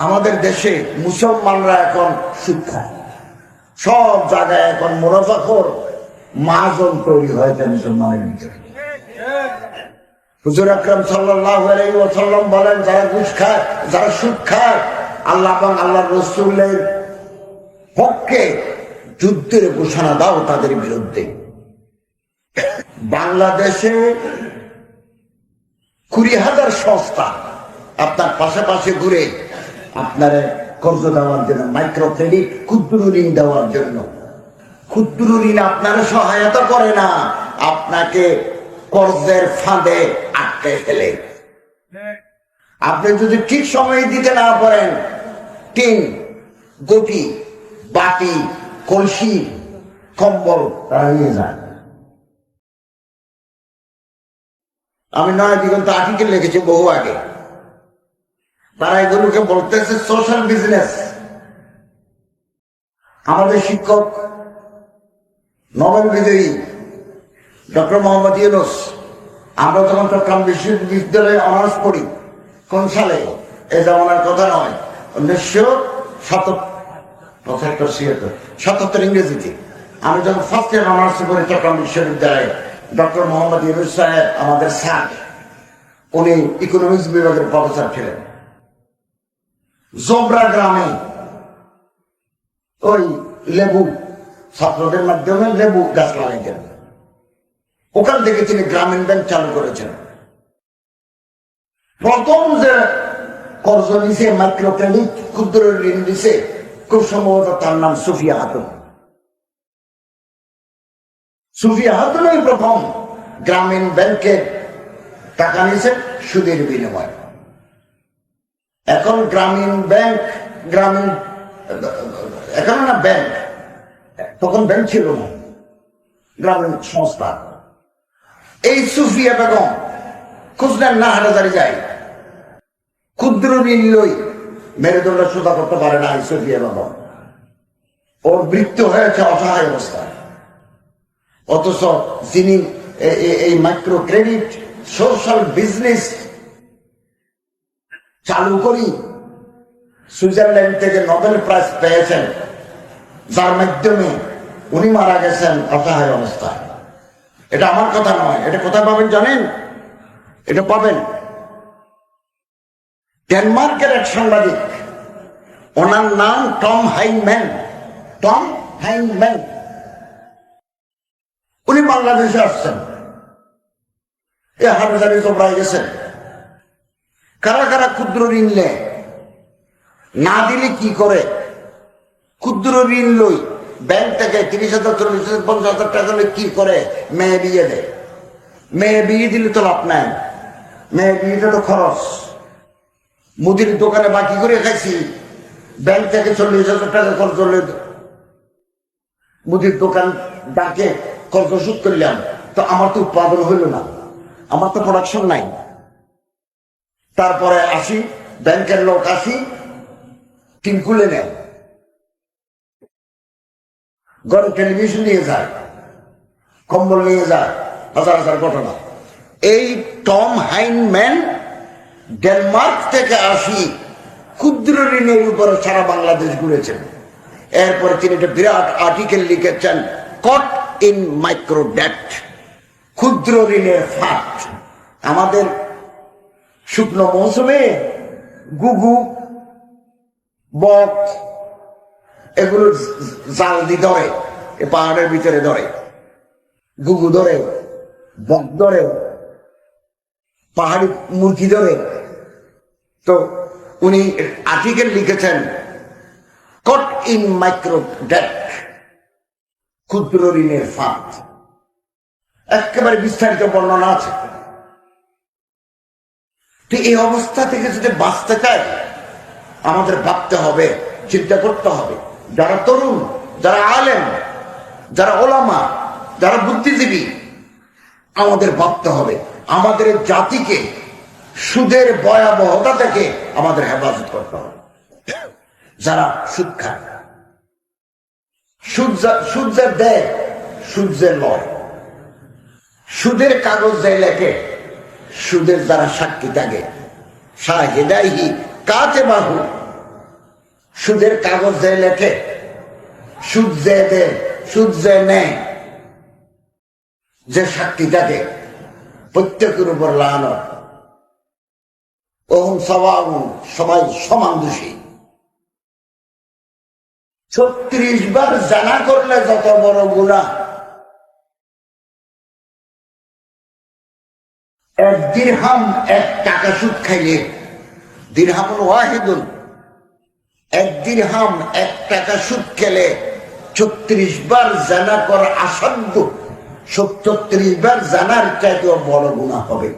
আমাদের দেশে মুসলমানরা এখন শিক্ষা। সব জায়গায় এখন মোনাফাখর মাহাজন তৈরি হয়েছে মুসলমানের ভিতরে। হুজুর আকরম সাল্লাম বলেন, যারা ঘুষ খায়, যারা সুদ খায়, আল্লাহ আল্লাহ রসুলের পক্ষে যুদ্ধের ঘোষণা দাও তাদের বিরুদ্ধে। বাংলাদেশে কুড়ি হাজার সংস্থা আপনার পাশাপাশি ঘুরে আপনার কর্জ দেওয়ার জন্য মাইক্রো ক্রেডিট ক্ষুদ্র ঋণ দেওয়ার জন্য। ক্ষুদ্র ঋণ আপনার সহায়তা করে না, আপনাকে কর্জের ফাঁদে আটকে ফেলে। আপনি যদি ঠিক সময়ে দিতে না পারেন, টিন, গটি, বাটি, কলসি, কম্বল, তারা নিয়ে যায় আমি নয় দিগন্ত আর্টিকেল লিখেছি বহু আগে। তারা এগুলোকে বলতেছে সোশ্যাল বিজনেস আমাদের শিক্ষক, নোবেল বিজয়ী ডক্টর মোহাম্মদ ইউনুস, আমরা যখন চট্টগ্রাম বিশ্ববিদ্যালয়ে অনার্স পড়ি, কোন সালে? এ জামানার কথা নয়, উনিশশো সাতাত্তর ছিয়াত্তর সাতাত্তর ইংরেজিতে। আমি যখন ফার্স্ট ইয়ার অনার্স পড়ি চট্টগ্রাম বিশ্ববিদ্যালয়ে, ডক্টর মোহাম্মদ ইউনুস সাহেব আমাদের স্যার উনি ইকোনমিক্স বিভাগের প্রফেসর ছিলেন। জোবরা গ্রামে। ওই লেবু, ছাত্রদের মাধ্যমে লেবু গাছ লাগাইতেন ওখান থেকে তিনি গ্রামীণ ব্যাংক চালু করেছেন। প্রথম যে কর্জ নিছে মাইক্রো ক্রেডিট ক্ষুদ্র ঋণ দিছে খুব সম্ভবত তার নাম সুফিয়া হাতুন সুফিয়া হাতুনই প্রথম গ্রামীণ ব্যাংকের টাকা নিছে সুদের বিনিময়। এখন গ্রামীণ ব্যাংক, গ্রামীণ, এখন না ব্যাংক? তখন ব্যাংক ছিল না। গ্রামীণ সংস্থা। এই সুফিয়া বেগম খুঁজলেন না হাটাজারি যায় ক্ষুদ্র ঋণ লই। মেরুদণ্ড সোজা করতে পারে না এই সুফিয়া বেগম ওর মৃত্যু হয়েছে অসহায় অবস্থায়। অথচ যিনি এই মাইক্রো ক্রেডিট সোশ্যাল বিজনেস চালু করি। সুইজারল্যান্ড থেকে নোবেল প্রাইজ পেয়েছেন। যার মাধ্যমে উনি মারা গেছেন, অসহায় অবস্থায়। এটা আমার কথা নয়, এটা কোথায় পাবেন জানেন? এটা পাবেন। ডেনমার্কের এক সাংবাদিক, ওনার নাম টম হাইনম্যান টম হাইনম্যান উনি বাংলাদেশে আসছেন। এ চোপড়ায় গেছেন। কারা কারা ক্ষুদ্র ঋণ নেয়? না দিলে কি করে? ক্ষুদ্র ঋণ লই, ব্যাংক থেকে তিরিশ হাজার, চল্লিশ হাজার, পঞ্চাশ হাজার টাকা কি করে? মেয়ে বিয়ে দেয়। মেয়ে বিয়ে দিলে তো লাভ নাই। মেয়ে বিয়েটা তো খরচ। মুদির দোকানে বাকি করে খাইছি। ব্যাংক থেকে চল্লিশ হাজার টাকা খরচ হলে মুদির দোকান ডাকে খরচ সুদ করলাম। তো আমার তো উৎপাদন হইল না। আমার তো প্রোডাকশন নাই। তারপরে আসি, ব্যাংকের লোক আসি, টিম খুলে নেয়। ঘরে টেলিভিশন নিয়ে যায়, কম্বল নিয়ে যায়, হাজার হাজার ঘটনা। এই টম হাইনম্যান ডেনমার্ক থেকে আসি, ক্ষুদ্র ঋণের উপরে সারা বাংলাদেশ ঘুরেছেন। এরপরে তিনি একটা বিরাট আর্টিকেল লিখেছেন কট ইন মাইক্রো ডেট ক্ষুদ্র ঋণের ফাট আমাদের শুকনো মৌসুমে গুগু, বক, এগুলো জাল দিয়ে ধরে, এ পাহাড়ের ভিতরে ধরে। গুগু ধরে, বক ধরে, পাহাড়ি মুরগি ধরে। তো উনি আর্টিকেল লিখেছেন কট ইন মাইক্রো ডেট ক্ষুদ্র ঋণের ফাঁদ। একেবারে বিস্তারিত বর্ণনা আছে। তো এই অবস্থা থেকে যদি বাঁচতে চায় আমাদের ভাবতে হবে, চিন্তা করতে হবে। যারা তরুণ, যারা আলেম, যারা ওলামা, যারা বুদ্ধিজীবী, আমাদের ভাবতে হবে। আমাদের জাতিকে, সুদের ভয়াবহতা থেকে আমাদের হেফাজত করতে হবে। যারা সুদ খায় যে দেয়, সুদ যে লয়। সুদের কাগজ যে লেখে সুদের দ্বারা সাক্ষী থাকে। শাহেদাইহি কাতে বাহু সুদের কাগজ যে লেখে, সুদ যে দে, সুদ যে নেয় যে সাক্ষী থাকে, প্রত্যেকের উপর লানত। ওহম সবাই সবাই সমান দোষী। ছত্রিশ বার জানা করলে যত বড় গুণা এক দিরহাম, এক টাকা সুদ খাইলে। দিরহামুল ওয়াহিদুল এক দিরহাম, এক টাকা সুদ খেলে ছত্রিশ বার জানা করা আসাধ্য সত্তর বার জানার চাইতে বড় গুণা হবে।